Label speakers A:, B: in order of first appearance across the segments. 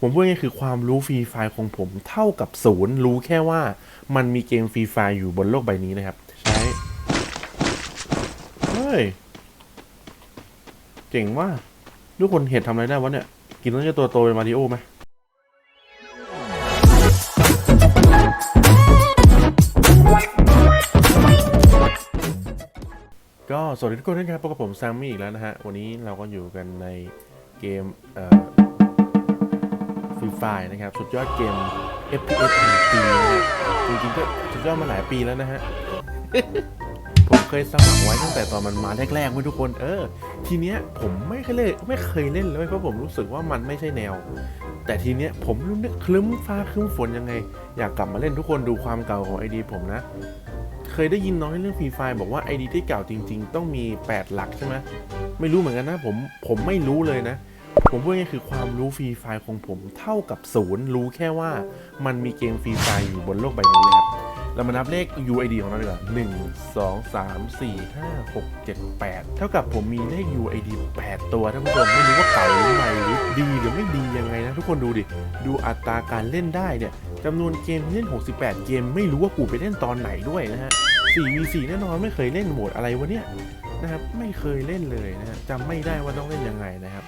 A: ผมพูดง่ายคือความรู้ฟรีไฟของผมเท่ากับศูนย์รู้แค่ว่ามันมีเกมฟรีไฟอยู่บนโลกใบนี้นะครับ ใช้เฮ้ย เจ๋งว่า ทุกคนเห็นทำอะไรได้วะเนี่ย กินต้องจะตัวโตเป็นมาริโอไหมก็สวัสดีทุกคนด้วยครับพบกับผมแซมมี่อีกแล้วนะฮะ วันนี้เราก็อยู่กันในเกมเอ่อ ฟรีไฟนะครับ สุดยอดเกม FPS แห่งปีนะฮะจริงๆก็สุดยอดมาหลายปีแล้วนะฮะ ผมเคยสมัครไว้ตั้งแต่ตอนมันมาแรกๆเว้ยทุกคน เออ ทีเนี้ยผมไม่เคยเล่นไม่เคยเล่นเลยเพราะผมรู้สึกว่ามันไม่ใช่แนว แต่ทีเนี้ยผมรู้นึกคลึ้มฟ้าคลึ้มฝนยังไง อยากกลับมาเล่นทุกคนดูความเก่าของไอดีผมนะ เคยได้ยินน้อยเรื่องฟรีไฟบอกว่าไอดีที่เก่าจริง ๆ ต้องมี 8 หลักใช่ไหมไม่รู้เหมือนกันนะผมผมไม่รู้เลยนะ ผมพูดง่ายคือความรู้ฟรีไฟของผมเท่ากับศูนย์รู้แค่ว่ามันมีเกมฟรีไฟอยู่บนโลกใบนี้นะครับเรามานับเลข UID ของเราดีกว่า1 2 3 4 5 6 7 8 เท่ากับผมมีเลข UID 8 ตัวท่านผู้ชมไม่รู้ว่าเก่าหรือใหม่หรือดีหรือไม่ดียังไงนะ ทุกคนดูดิ ดูอัตราการเล่นได้เนี่ยจำนวนเกมที่เล่น 68 เกม ไม่รู้ว่ากูไปเล่นตอนไหนด้วยนะฮะ 4v4 แน่นอนไม่เคยเล่นโหมดอะไรวะเนี่ยนะครับไม่เคยเล่นเลยนะฮะจำไม่ได้ว่าต้องเล่นยังไงนะครับ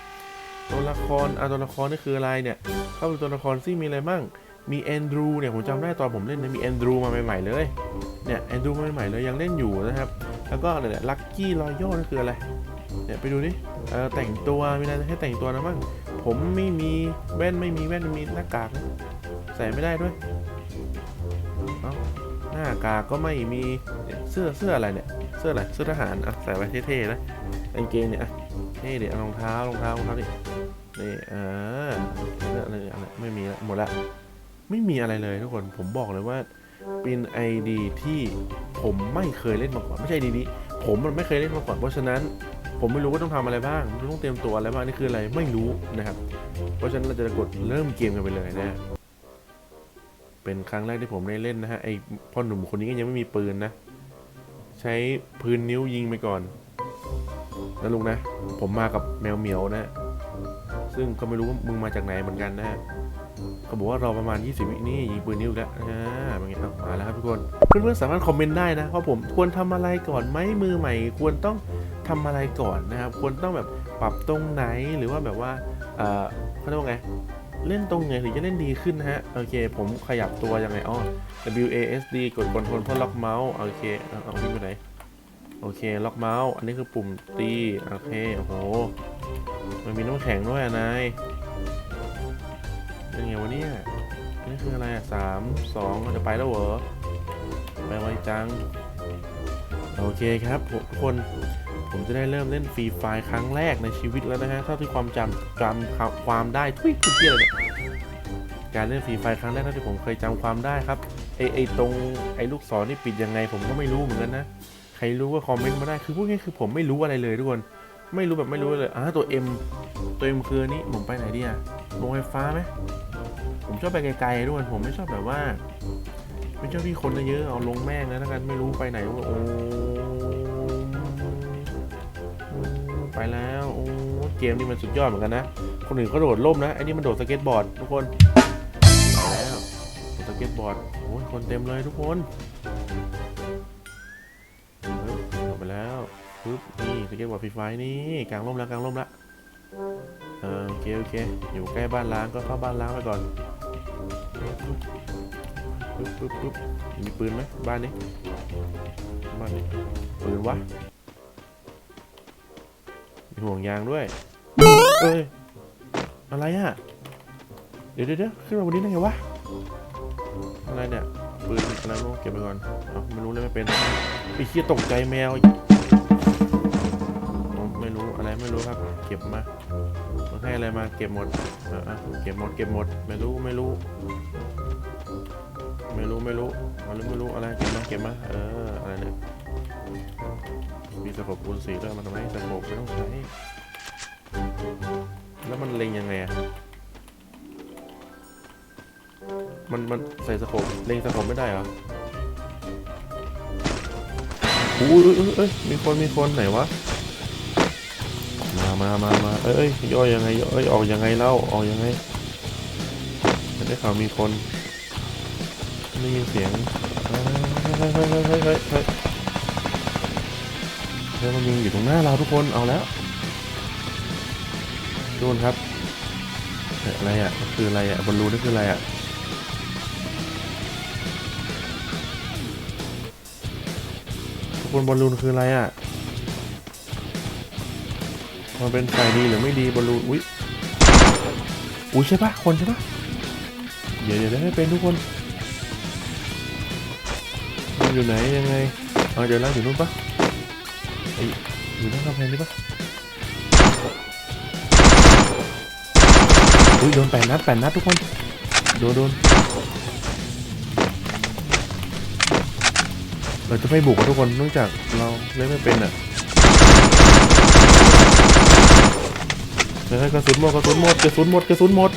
A: ตัวละครอะตัวละครนี่คืออะไรเนี่ยเข้าไปตัวละครซิมีอะไรบ้างมีแอนดรูเนี่ยผมจำได้ตอนผมเล่นนะมีแอนดรูมาใหม่ๆเลยเนี่ยแอนดรูมาใหม่ๆเลยยังเล่นอยู่นะครับ แล้วก็เนี่ยลัคกี้รอยัลนั่นคืออะไรเนี่ยไปดูดิเออแต่งตัวมีอะไรให้แต่งตัวนะบ้างผมไม่มีแว่นไม่มีแว่นมีหน้ากากนะใส่ไม่ได้ด้วยเอ้าหน้ากากก็ไม่มีเนี่ยเสื้อเสื้ออะไรเนี่ยเสื้ออะไรเสื้อทหารอะใส่ไว้เท่ๆนะกางเกงเนี่ย อะเท่เดี๋ยวรองเท้ารองเท้ารองเท้าดินี่ออเสื้ออะไรอะไรไม่มีละหมดละไม่มีอะไรเลยทุกคนผมบอกเลยว่าเป็นไอดีที่ผมไม่เคยเล่นมาก่อนไม่ใช่ดีนี้ผมมันไม่เคยเล่นมาก่อนเพราะฉะนั้นผมไม่รู้ว่าต้องทำอะไรบ้างต้องเตรียมตัวอะไรบ้างนี่คืออะไรไม่รู้นะครับ เพราะฉะนั้นเราจะกดเริ่มเกมกันไปเลยนะเป็นครั้งแรกที่ผมได้เล่นนะฮะไอพ่อหนุ่มคนนี้ก็ยังไม่มีปืนนะ ใช้พื้นนิ้วยิงไปก่อน นะลุงนะ ผมมากับแมวเหมียวนะ ซึ่งก็ไม่รู้ว่ามึงมาจากไหนเหมือนกันนะฮะเขาบอกว่ารอประมาณ 20 วินี่ยิงปืนนิ้วแล้วอ่าเป็นไงครับมาแล้วครับทุกคน เพื่อนๆสามารถคอมเมนต์ได้นะว่าผมควรทำอะไรก่อนไหมมือใหม่ ควรต้องทำอะไรก่อนนะครับ ควรต้องแบบปรับตรงไหนหรือว่าแบบว่าเออเขาเรียกว่าไงเล่นตรงไหนถึงจะเล่นดีขึ้นนะฮะ โอเค ผมขยับตัวยังไงอ๋อ W A S D กดคอนโทรลเพื่อล็อกเมาส์โอเคเอาเอาวิ่งไปไหน โอเค ล็อกเมาส์ อันนี้คือปุ่มตี โอเค โอ้โห มันมีน้ำแข็งด้วยอะนายเป็นไงวะเนี่ยนี่คืออะไรอะสามสองจะไปแล้วเหรอ ไปไวจัง โอเคครับทุกคนผมจะได้เริ่มเล่นฟรีไฟล์ครั้งแรกในชีวิตแล้วนะฮะเท่าที่ความจำจำความได้ทุยทุกเรื่เลยการเล่นฟรีไฟล์ครั้งแรกเท่าที่ผมเคยจำความได้ครับไอไอตรงไอลูกศรนี่ปิดยังไงผมก็ไม่รู้เหมือนกันนะ ครรู้ก็คอมเมนต์มาได้คือพูดง่ายคือผมไม่รู้อะไรเลยทุกคนไม่รู้แบบไม่รู้เลยอ่าตัว M ตัว M คืออันนี้ผมไปไหนดีอะลงไฟฟ้าไหมผมชอบไปไกลๆด้วยผมไม่ชอบแบบว่า ไม่ชอบที่คนเยอะๆเอาลงแม่งนะถ้ากันไม่รู้ไปไหนโอ้ไปแล้วโอ้เกมนี้มันสุดยอดเหมือนกันนะ คนอื่นเขาโดดล่มนะไอ้นี่มันโดดสเก็ตบอร์ดทุกคนไปแล้วโดดสเก็ตบอร์ดโอ้ยคนเต็มเลยทุกคน เก็บอร์ดฟรีไฟนี่กลางร่มแล้วกลางร่มแล้วเออโอเคโอเคอยู่ใกล้บ้านล้างก็เข้าบ้านล้างไปก่อนปึ๊บปึ๊บปึ๊บมีปืนไหมบ้านนี้บ้านนี้ปืนวะมีห่วงยางด้วยเอ้ยอะไรอะเดี๋ยวเดี๋ยวเดี๋ยวขึ้นมาบนนี้ได้ไงวะอะไรเนี่ยปืนอะไรไม่รู้เก็บไปก่อนเอาไม่รู้เลยไม่เป็นไอ้เคียตกใจแมว อะไรไม่รู้ครับ เก็บมามันให้อะไรมาเก็บหมดอะอะเก็บหมดเก็บหมดไม่รู้ไม่รู้ ไม่รู้ไม่รู้อะไรไม่รู้อะไรเก็บมาเก็บมาเอออะไรเนี่ยมีสะโพกคูณสีด้วยมันทำให้สะโพกไม่ต้องใช้แล้วมันเล็งยังไงอะมันมันใส่สะโพกเล็งสะโพกไม่ได้เหรออู้เอ้ยมีคนมีคนไหนวะ มามามาเอ้ยย่อยังไงเอ้ยออกยังไงเล่าออกยังไงได้ข่าวมีคนได้ยินเสียงเฮ้ยเฮ้ยเฮ้ยเฮ้ยเฮ้ยเฮ้ยมันยิงอยู่ตรงหน้าเราทุกคนเอาแล้วดูนครับอะไรอะคืออะไรอะบอลลูนนี่คืออะไรอะทุกคนบอลลูนคืออะไรอะ มันเป็นฝ่ายดีหรือไม่ดีบอลลูนอุ้ยอุ้ยใช่ปะคนใช่ปะเดี๋ยวเดี๋ยวได้เป็นทุกคนมันอยู่ไหนยังไงเอาเดี๋ยวแล้วอยู่นู่นปะไออยู่หน้ากำแพงนี่ปะอุ้ยโดนแปดนัดแปดนัดทุกคนโดนโดนเราจะไม่บุกทุกคนเนื่องจากเราเล่นไม่เป็นอะ เฮ้ยกระสุนหมดกระสุนหมดกระสุนหมดกระสุนหมด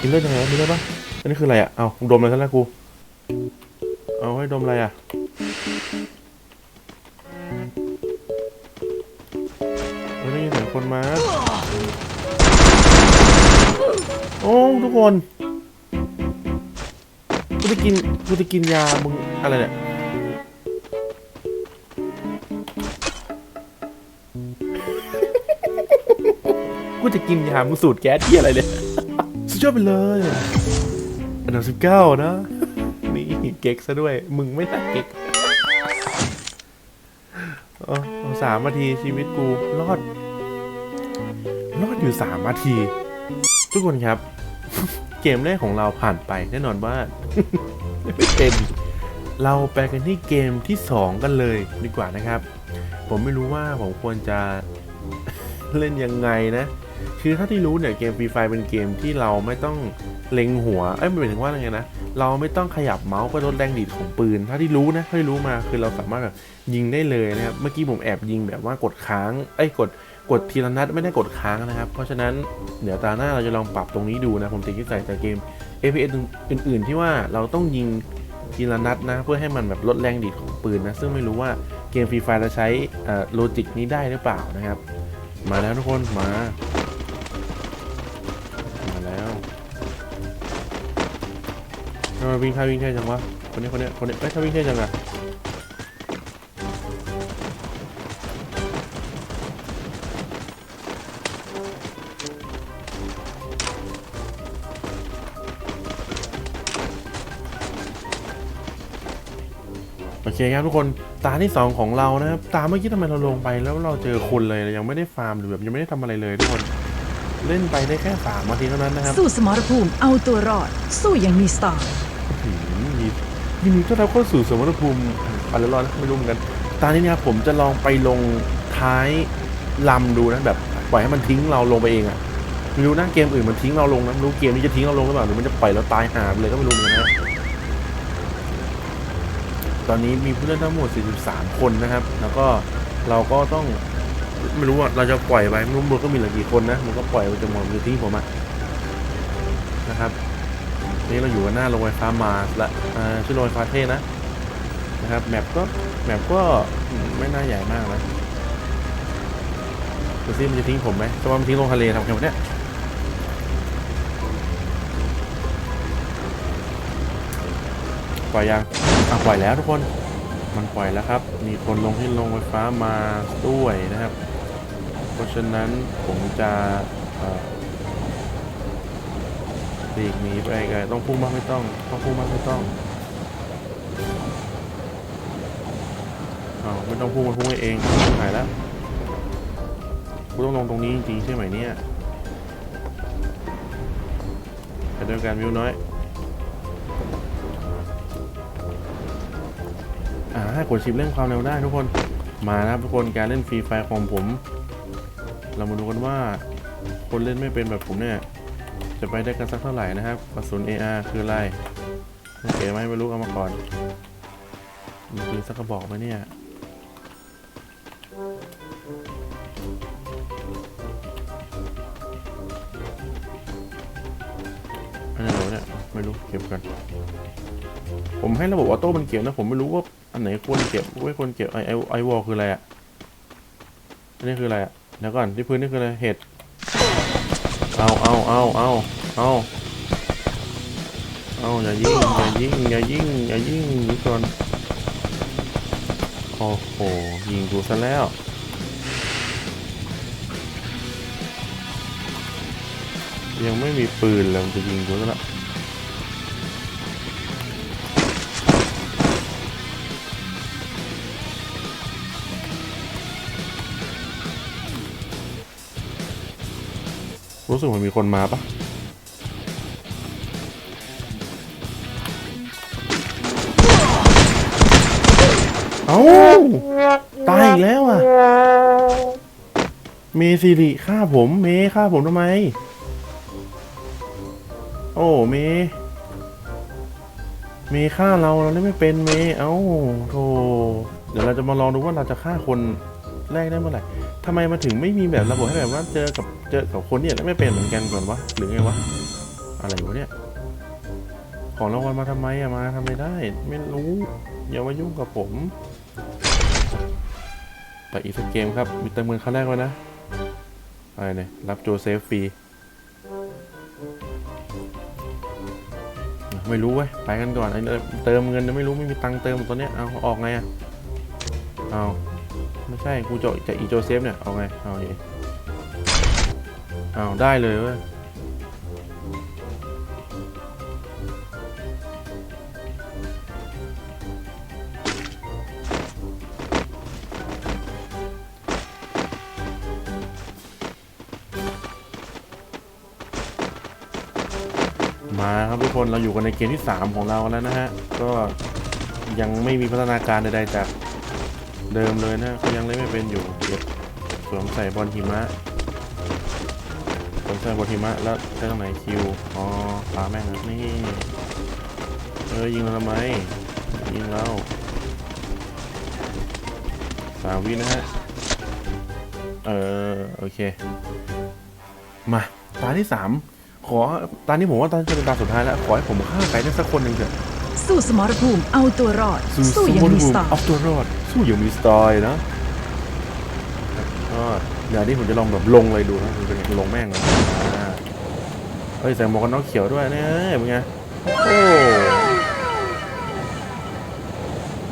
A: กินเลือดยังไงวะมีเลือดปะอันนี้คืออะไรอะ เอาดมเลยซะแล้วกู เอาให้ดมอะไรอะเราได้ยินเสียงคนมา โอ้ ทุกคน กูจะกิน กูจะกินยา มึง อะไรเนี่ย กูจะกินยามึงสูตรแก๊สที่อะไรเนี่ยสุดยอดไปเลยอันดับสิบเก้านะ นี่เก๊กซะด้วย มึงไม่น่าเก๊กเออเอสามนาทีชีวิตกูรอด รอดอยู่สามนาที ทุกคนครับ เกมแรกของเราผ่านไปแน่นอนว่า ไม่เป็น เราไปกันที่เกมที่สองกันเลยดีกว่านะครับ ผมไม่รู้ว่าผมควรจะเล่นยังไงนะ คือถ้าที่รู้เนี่ยเกมฟรีไฟเป็นเกมที่เราไม่ต้องเล็งหัว เอ้ยไม่หมายถึงว่าอะไรไงนะ เราไม่ต้องขยับเมาส์เพื่อลดแรงดีดของปืน ถ้าที่รู้นะถ้าที่รู้มาคือเราสามารถแบบยิงได้เลยนะครับ เมื่อกี้ผมแอบยิงแบบว่ากดค้าง เอ้ยกดกดทีละนัดไม่ได้กดค้างนะครับ เพราะฉะนั้นเดี๋ยวตาหน้าเราจะลองปรับตรงนี้ดูนะ ผมติดที่ใส่จากเกม FPS อื่น ๆ ที่ว่าเราต้องยิงทีละนัดนะ เพื่อให้มันแบบลดแรงดีดของปืนนะ ซึ่งไม่รู้ว่าเกมฟรีไฟเราใช้โลจิกนี้ได้หรือเปล่านะครับ มาแล้วทุกคนมาำไมวิ่งท่าวิ่งเท่จังวะ คนนี้คนนี้คนนี้เอ้ยท่าวิ่งเท่จังอะโอเคครับทุกคนตาที่สองของเรานะครับ ตาเมื่อกี้ทำไมเราลงไปแล้วเราเจอคนเลยยังไม่ได้ฟาร์มหรือแบบยังไม่ได้ทำอะไรเลยทุกคนเล่นไปได้แค่สามนาทีเท่านั้นนะครับ
B: สู้สมรภูมิเอาตัวรอด สู้อย่างมีสไตล์
A: อืมยินยินดีต้อนรับเข้าสู่สมรภูมิอะไรร้อนไม่รู้เหมือนกัน ตอนนี้เนี่ยผมจะลองไปลงท้ายลำดูนะแบบปล่อยให้มันทิ้งเราลงไปเองอะไม่รู้นะเกมอื่นมันทิ้งเราลงนะไม่รู้เกมนี้จะทิ้งเราลงหรือเปล่าหรือมันจะปล่อยเราตายหาไปเลยก็ไม่รู้เหมือนกันนะตอนนี้มีผู้เล่นทั้งหมด 43 คนนะครับ แล้วก็เราก็ต้องไม่รู้ว่าเราจะปล่อยไปไม่รู้มันก็มีหลือกี่คนนะ มันก็ปล่อยไปจนหมดมันทิ้งผมอะนะครับ นี่เราอยู่หน้าโรงไฟฟ้ามาสละชื่อโรงไฟฟ้าเท่นะนะครับแมปก็แมปก็ไม่น่าใหญ่มากนะดูซิมันจะทิ้งผมไหมจะว่ามันทิ้งลงทะเลทำไงวะเนี่ยปล่อยยังอะปล่อยแล้วทุกคน มันปล่อยแล้วครับ มีคนลงที่โรงไฟฟ้ามาด้วยนะครับ เพราะฉะนั้นผมจะ ลีกหนีไปไกลต้องพุ่งมากไม่ต้องต้องพุ่งมากไม่ต้องอาไม่ต้องพุ่งมันพุ่งไปเองหายแล้วกูต้องลงตรงนี้จริงๆใช่ไหมเนี่ยไปด้วยกันวิวน้อยอ่ากดชิปเร่งความเร็วได้ทุกคนมานะครับทุกคนการเล่นฟรีไฟของผม เรามาดูกันว่าคนเล่นไม่เป็นแบบผมเนี่ย จะไปได้กันสักเท่าไหร่นะครับกระสุน AR คืออะไรโอเคไหมไม่รู้เอามาก่อนมีปืนสักกระบอกไหมเนี่ยอันไหนเนี่ยไม่รู้เก็บกัน ผมให้ระบบออโต้มันเก็บนะ ผมไม่รู้ว่าอันไหนควรเก็บไม่ควรเก็บไอไอไอวอลคืออะไรอะอันนี้คืออะไรอะเดี๋ยวก่อนที่พื้นนี่คืออะไรเห็ด เอาเอาเอาเอาเอาเอาอย่ายิงอย่ายิงอย่ายิงอย่ายิงหนี่ก่อนโอ้โหยิงกูซะแล้วยังไม่มีปืนเลยมันจะยิงกูซะแล้ว รู้สึกเหมันมีคนมาปะเอ้าตายอีกแล้วอะ เมซิริฆ่าผม เมฆ่าผมทำไม โอ้เม เมฆ่าเราเราเล่นไม่เป็นเม เอ้าโธ่เดี๋ยวเราจะมาลองดูว่าเราจะฆ่าคนแรกได้เมื่อไหร่ทำไมมาถึงไม่มีแบบระบบให้แบบว่าเจอกับ เจอกับคนเนี่ยเล่นไม่เป็นเหมือนกันก่อนวะหรือไงวะอะไรวะเนี่ยของรางวัลมาทำไมอะมาทำไมได้ ไม่รู้อย่ามายุ่งกับผม ไปอีกสักเกมครับ มีเติมเงินครั้งแรกไว้นะอะไรเนี่ยรับโจเซฟฟรีไม่รู้เว้ยไปกันก่อนไอ้เนยเติมเงินไม่รู้ไม่มีตังเติมตอนเนี้ยเอาออกไงอะเอาไม่ใช่กูจะจะอีโจเซฟเนี่ยเอาไงเอาอย่างงี้ อาได้เลยเว้ยมาครับทุกคนเราอยู่กันในเกมที่ 3 ของเราแล้วนะฮะ ก็ยังไม่มีพัฒนาการใดๆจากเดิมเลยนะเขายังเล่นไม่เป็นอยู่เก็บสวมใส่บอลหิมะ สวมใส่บอลหิมะแล้วใช้ตรงไหนคิวอ๋อปาแม่งครับนี่เออยิงเราทำไมยิงเราสามวินะฮะเออโอเค มาตาที่สามขอตอนนี้ผมว่าตอนจะเป็นตาสุดท้ายแล้วขอให้ผมฆ่าใครได้สักคนหนึ่งเถอะ
B: สู้สมรภูมิเอาตัวรอด สู้อย่างมีสไตล์
A: เอาตัวรอด สู้อย่างมีสไตล์นะก็ เดี๋ยวนี้ผมจะลองแบบลงเลยดูนะมันเป็นไงลงแม่งเลยอ่าเฮ้ยใส่หมวกกันน็อกเขียวด้วยเนี่ยเป็นไงโอ้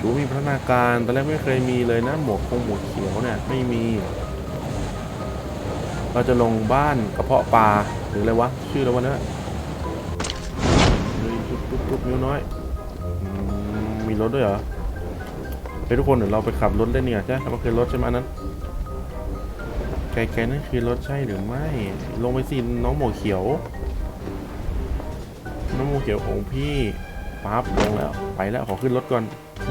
A: ดูมีพัฒนาการตอนแรกไม่เคยมีเลยนะหมวกคงหมวกเขียวเนี่ยไม่มี เราจะลงบ้านกระเพาะปลาหรืออะไรวะชื่ออะไรวะเนี่ยตุ๊บตุ๊บตุ๊บนิ้วน้อยมีรถด้วยเหรอเฮ้ยทุกคนเดี๋ยวเราไปขับรถเล่นเนี่ยใช่ไหมมันคือรถใช่ไหมนั้น ไกลๆนั่นคือรถใช่หรือไม่ ลงไปสิน้องหมวกเขียว น้องหมวกเขียวของพี่ปั๊บลงแล้ว ไปแล้วขอขึ้นรถก่อนอ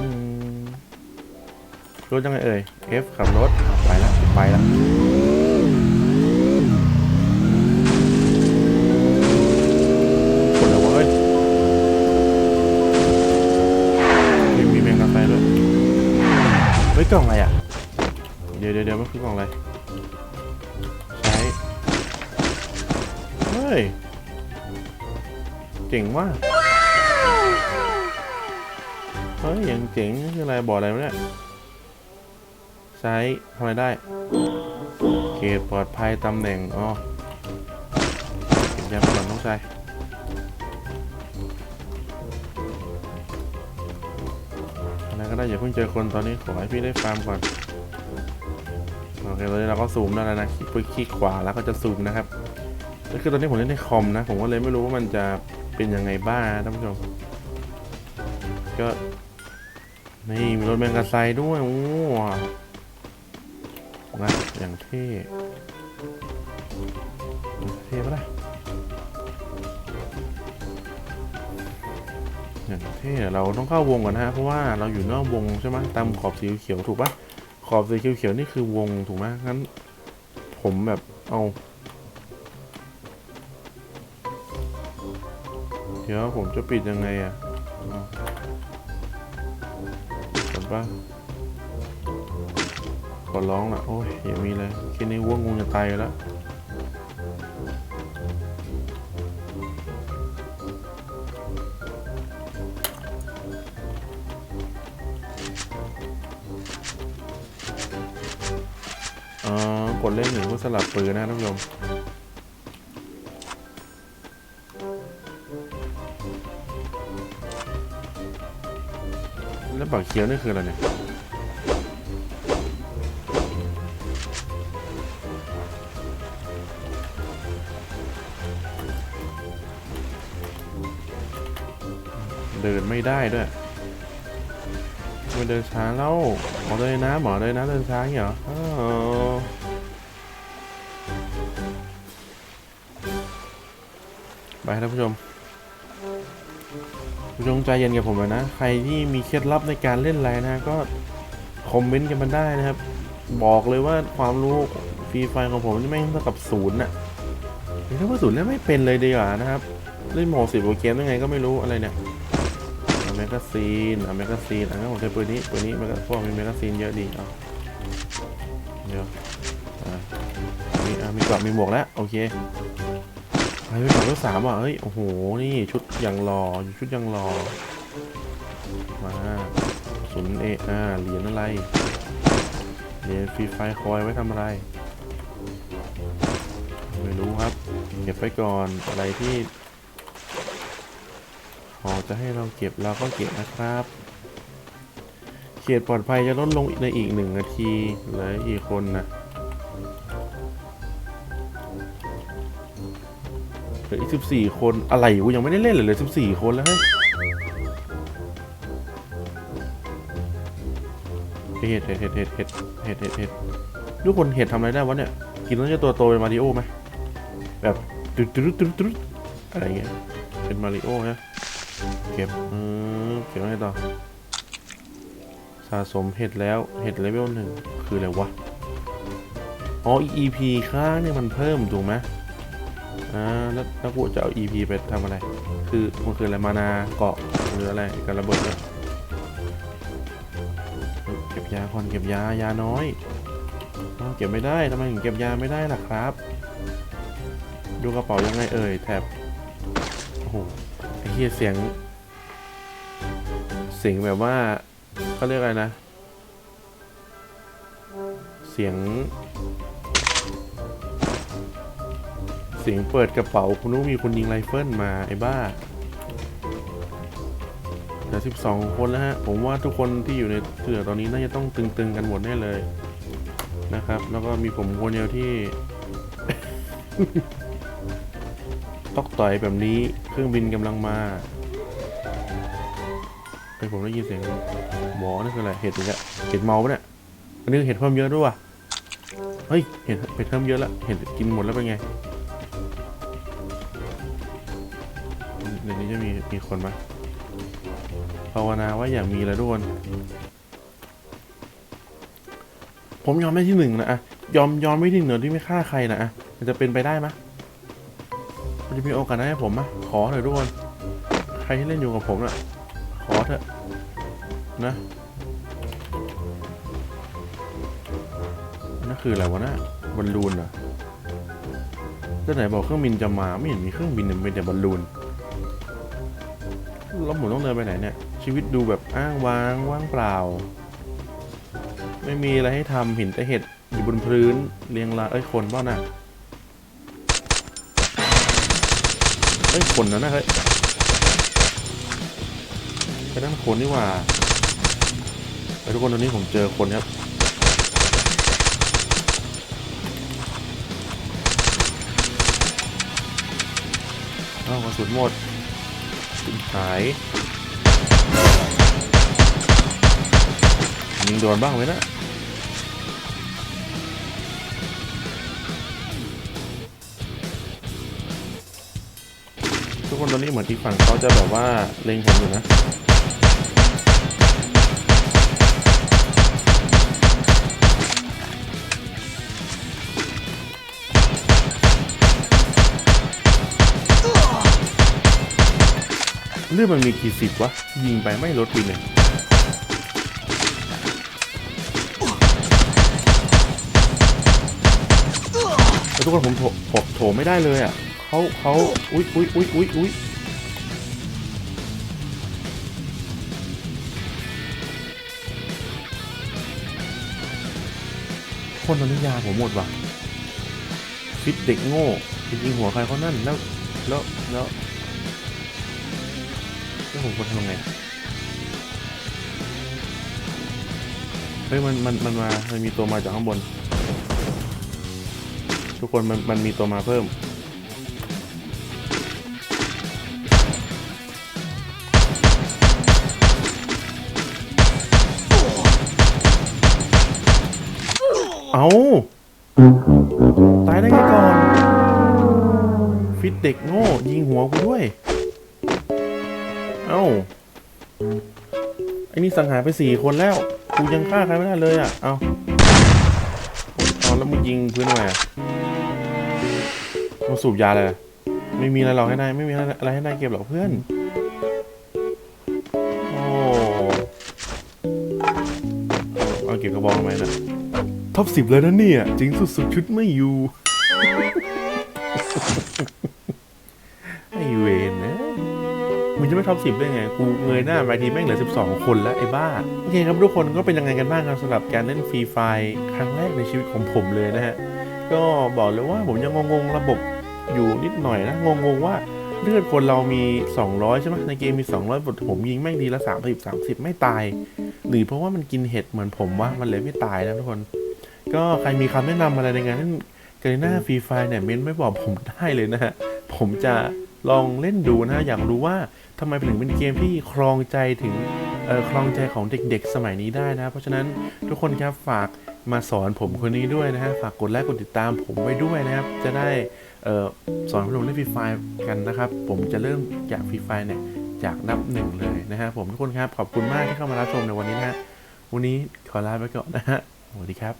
A: รถยังไงเอ่ย F ขับรถไปแล้วไปแล้วคนอะไรวะเฮ้ยมีมีแมงกะไซด้วยเฮ้ยกล่องอะไรอะเดี๋ยวเดี๋ยวเดี๋ยวมันคือกล่องอะไร เฮ้ยเจ๋งว่ะเฮ้ยยังเจ๋งนี่คืออะไรบอกอะไรวะเนี่ยใช้ทำอะไรได้เขตปลอดภัยตำแหน่ง อ๋อเก็บยาก่อนต้องใช้อะไรก็ได้อย่าเพิ่งเจอคนตอนนี้ขอให้พี่ได้ฟาร์มก่อน โอเคตอนนี้เราก็ซูมได้แล้วนะคลิกขวาแล้วก็จะซูมนะครับ คือตอนนี้ผมเล่นในคอมนะ ผมก็เลยไม่รู้ว่ามันจะเป็นยังไงบ้างท่านผู้ชม ก็นี่มีรถแมงกะไซด้วย โอ้นะอย่างเท่เท่ปะล่ะอย่างเท่เราต้องเข้าวงก่อนนะฮะ เพราะว่าเราอยู่นอกวงใช่ไหมตามขอบสีเขียวถูกปะขอบสีเขียวๆนี่คือวงถูกไหมงั้น ผมแบบเอา เดี๋ยวผมจะปิดยังไงอะเอาเห็นปะขอร้องละโอ้ยอย่ามีเลยแค่นี้ว่วงงูจะตายแล้วอ่อกดเลขหนึ่งเพื่อสลับปืนนะท่านผู้ชม แล้วปากเคี้ยวนี่คืออะไรเนี่ยเดินไม่ได้ด้วยไม่เดินช้าแล้วหมอเลยนะหมอเลยนะเดินช้างเหรอไปท่านผู้ชม ผู้ชมใจเย็นกับผมหน่อยนะ ใครที่มีเคล็ดลับในการเล่นอะไรนะก็คอมเมนต์กันมาได้นะครับ บอกเลยว่าความรู้ฟรีไฟของผมนี่แม่เท่ากับศูนย์นะหรือถ้าว่าศูนย์เนี่ยไม่เป็นเลยดีกว่านะครับ เล่นโหมดสิบกว่าเกมยังไงก็ไม่รู้อะไรเนี่ยเอาแมกกาซีนเอาแมกกาซีนอะงั้นผมใช้ปืนนี้ปืนนี้มันก็พวกมีแมกกาซีนเยอะดีเอาเดี๋ยวอ่ามีอะมีกรอบมีหมวกแล้วโอเค ไปไปกรอบที่สามอะเฮ้ยโอ้โหนี่ชุดย่างรอชุดย่างรอมาศูนย์เออ่าเหรียญอะไรเหรียญฟรีไฟคอยไว้ทำอะไรไม่รู้ครับเก็บไปก่อนอะไรที่พอจะให้เราเก็บเราก็เก็บนะครับเขตปลอดภัยจะลดลงในอีกหนึ่งนาทีเหลืออีกคนนะ ลืออีกสิบสี่คนอะไรกูยังไม่ได้เล่นเลยเหลือสิบสี่คนแล้วเฮ้ยเห็ดเห็ดเห็ดเห็ดเห็ดเห็ดเห็ดเห็ดทุกคนเห็ดทำอะไรได้วะเนี่ย กินแล้วจะตัวโตเป็นมาริโอไหมแบบตึ๊ดตึ๊ดตึ๊ดตึ๊ดอะไรเงี้ย เป็นมาริโอนะเก็บอืมเก็บไว้ต่อ สะสมเห็ดแล้ว เห็ดเลเวลหนึ่งคืออะไรวะ อ๋อ EP ข้างเนี่ยมันเพิ่มถูกไหม อ่าแล้วแล้วกูจะเอา EP ไปทำอะไร คือมันคืออะไรมานาเกาะหรืออะไรกันระเบิดเนี่ยเก็บยาก่อนเก็บยายาน้อยอ้าเก็บไม่ได้ทำไมถึงเก็บยาไม่ได้ล่ะครับ ดูกระเป๋ายังไงเอ่ยแถบโอ้โหไอ้เฮียเสียง เสียงแบบว่าเขาเรียกอะไรนะ เสียง เสียงเปิดกระเป๋าคุณรู้มีคนยิงไรเฟิลมาไอ้บ้าเหลือสิบสองคนแล้วฮะ ผมว่าทุกคนที่อยู่ในเสือตอนนี้น่าจะต้องตึงๆกันหมดแน่เลยนะครับ แล้วก็มีผมคนเดียวที่ ตอกต่อยแบบนี้เครื่องบินกำลังมาไอ้ผมได้ยินเสียงหมอนี่คืออะไรเห็ดอีกแล้วเห็ดเมาปะเนี่ยอันนี้เห็ดเพิ่มเยอะด้วยว่ะเฮ้ยเห็ดเห็ดเพิ่มเยอะแล้วเห็ดกินหมดแล้วเป็นไง ในนี้จะมีมีคนไหมภาวนาว่าอย่ามีแล้วทุกคนผมยอมไม่ที่หนึ่งนะอะยอมยอมไม่ที่หนึ่งที่ไม่ฆ่าใครนะอะมันจะเป็นไปได้ไหมมันจะมีโอกาสได้ให้ผมไหมขอเถอะทุกคนใครที่เล่นอยู่กับผมน่ะ ขอเถอะนะนั่นคืออะไรวะน่ะบอลลูนเหรอแล้วไหนบอกเครื่องบินจะมาไม่เห็นมีเครื่องบินเลยมีแต่บอลลูน แล้วผมต้องเดินไปไหนเนี่ย ชีวิตดูแบบอ้างว้างว่างเปล่า ไม่มีอะไรให้ทำห็นแต่เห็ดอยู่บนพื้นเรียงรายเอ้ยคนบ้าน่ะเอ้ยคนนะนะเฮ้ยไปนั่นคนนี่หว่าไปทุกคนตอนนี้ผมเจอคนครับเอ้ากระสุนหมด หายยิงโดนบ้างไหมนะทุกคนตอนนี้เหมือนที่ฝั่งเขาจะแบบว่าเล็งผมอยู่นะ เรื่องมันมีกี่สิบวะ ยิงไปไม่ลดเลยแล้วทุกคนผมโถผมโถไม่ได้เลยอะเขาเขาอุ๊ยอุ๊ยอุ๊ยอุ๊ยอุ๊ยคนตอนนี้ยาผมหมดว่ะฟิตเด็กโง่จริงหัวใครเขานั่นแล้วแล้วแล้ว แล้วผมควรทำยังไงฮ้ยมันมันมันมา มันมีตัวมาจากข้างบน ทุกคนมันมันมีตัวมาเพิ่ม เอาตายได้ไงก่อน ฟิตเด็กโง่ ยิงหัวกูด้วย อ้าไอ้นี่สังหารไปสี่คนแล้ว กูยังฆ่าใครไม่ได้เลยอะ เอาเอาแล้วมึงยิงพื้นทำไมอะมาสูบยาเลยไม่มีอะไรหรอกให้นายไม่มีอะไรให้นายเก็บหรอกเพื่อน โอ้เอาเอาเก็บกระบอกทำไมน่ะท็อปสิบเลยนะเนี่ยจริงสุดๆชุดไม่อยู่ ไม่ท็อปสิบได้ไง กูเงยหน้าไปทีแม่งเหลือ 12 คนแล้วไอ้บ้า โอเคครับทุกคนก็เป็นยังไงกันบ้างครับสำหรับการเล่นฟรีไฟครั้งแรกในชีวิตของผมเลยนะฮะ ก็บอกเลยว่าผมยังงงๆระบบอยู่นิดหน่อยนะ งงๆว่าเลือดคนเรามี 200 ใช่ไหมในเกมมี 200บทผมยิงแม่งทีละ30 30 ไม่ตาย หรือเพราะว่ามันกินเห็ดเหมือนผมว่ามันเลยไม่ตายนะทุกคน ก็ใครมีคำแนะนำอะไรในงานเล่นเกมหน้าฟรีไฟเนี่ยเม้นไม่บอกผมได้เลยนะฮะ ผมจะลองเล่นดูนะ อยากรู้ว่า ทำไมถึงเป็นเกมที่ครองใจถึงครองใจของเด็กๆ สมัยนี้ได้นะ เพราะฉะนั้นทุกคนครับฝากมาสอนผมคนนี้ด้วยนะฮะ ฝากกดไลค์กดติดตามผมไว้ด้วยนะครับ จะได้เอ่อสอนผมเล่นฟรีไฟกันนะครับ ผมจะเริ่มจากฟรีไฟเนี่ยจากนับหนึ่งเลยนะฮะผมทุกคนครับขอบคุณมากที่เข้ามารับชมในวันนี้นะฮะวันนี้ขอลาไปก่อนนะฮะสวัสดีครับ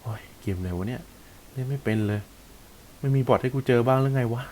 A: โอ้ยเกมไหนวะเนี่ยเล่นไม่เป็นเลย ไม่มีบอทให้กูเจอบ้างหรือไงวะ